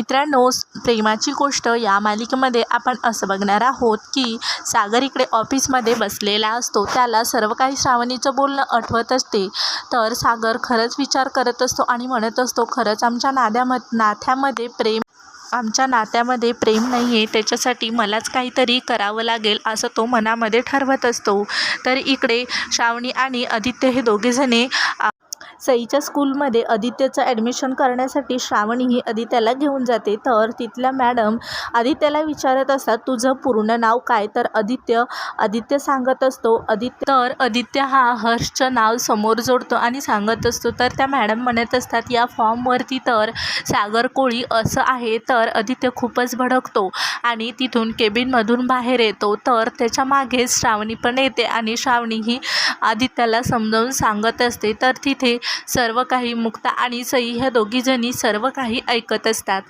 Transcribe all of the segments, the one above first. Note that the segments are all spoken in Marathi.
मित्रांनो प्रेमाची गोष्ट या मालिकेमध्ये आपण असं बघणार आहोत की सागर इकडे ऑफिसमध्ये बसलेला असतो. त्याला सर्व काही श्रावणीचं बोलणं आठवत असते. तर सागर खरंच विचार करत असतो आणि म्हणत असतो खरंच आमच्या नाद्याम नात्यामध्ये प्रेम आमच्या नात्यामध्ये प्रेम नाही आहे त्याच्यासाठी मलाच काहीतरी करावं लागेल असं तो मनामध्ये ठरवत असतो. तर इकडे श्रावणी आणि आदित्य हे दोघेजणे सईच्या स्कूलमध्ये आदित्यचं ॲडमिशन करण्यासाठी श्रावणी ही आदित्याला घेऊन जाते. तर तिथल्या मॅडम आदित्याला विचारत असतात तुझं पूर्ण नाव काय? तर आदित्य आदित्य सांगत असतो. आदित्य तर आदित्य हा हर्षचं नाव समोर जोडतो आणि सांगत असतो. तर त्या मॅडम म्हणत असतात या फॉर्मवरती तर सागर कोळी असं आहे. तर आदित्य खूपच भडकतो आणि तिथून केबिनमधून बाहेर येतो. तर त्याच्या मागेच श्रावणी पण येते आणि श्रावणी ही आदित्याला समजावून सांगत असते. तर तिथे सर्व काही मुक्ता आणि सई ह्या दोघीजणी सर्व काही ऐकत असतात.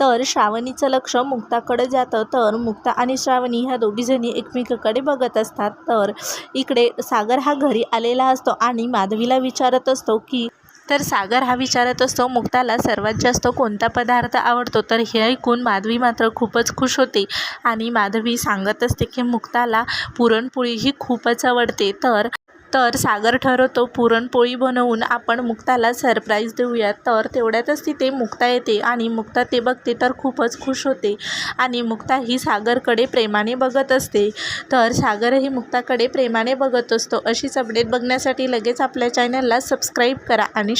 तर श्रावणीचं लक्ष मुक्ताकडे जातं तर मुक्ता आणि श्रावणी ह्या दोघीजणी एकमेकाकडे बघत असतात. तर इकडे सागर हा घरी आलेला असतो आणि माधवीला विचारत असतो की तर सागर हा विचारत असतो मुक्ताला सर्वात जास्त कोणता पदार्थ आवडतो? तर हे ऐकून माधवी मात्र खूपच खुश होते आणि माधवी सांगत असते की मुक्ताला पुरणपोळी ही खूपच आवडते. तर तर सागर ठरवतो पुरणपोळी बनवून आपण मुक्ताला सरप्राईज देऊया तर तेवढ्यातच तिथे मुक्ता येते आणि मुक्ता ते बघते तर खूपच खुश होते आणि मुक्ता ही सागरकडे प्रेमाने बघत असते. तर सागरही मुक्ताकडे प्रेमाने बघत असतो. अशीच अपडेट बघण्यासाठी लगेच आपल्या चॅनलला सबस्क्राईब करा आणि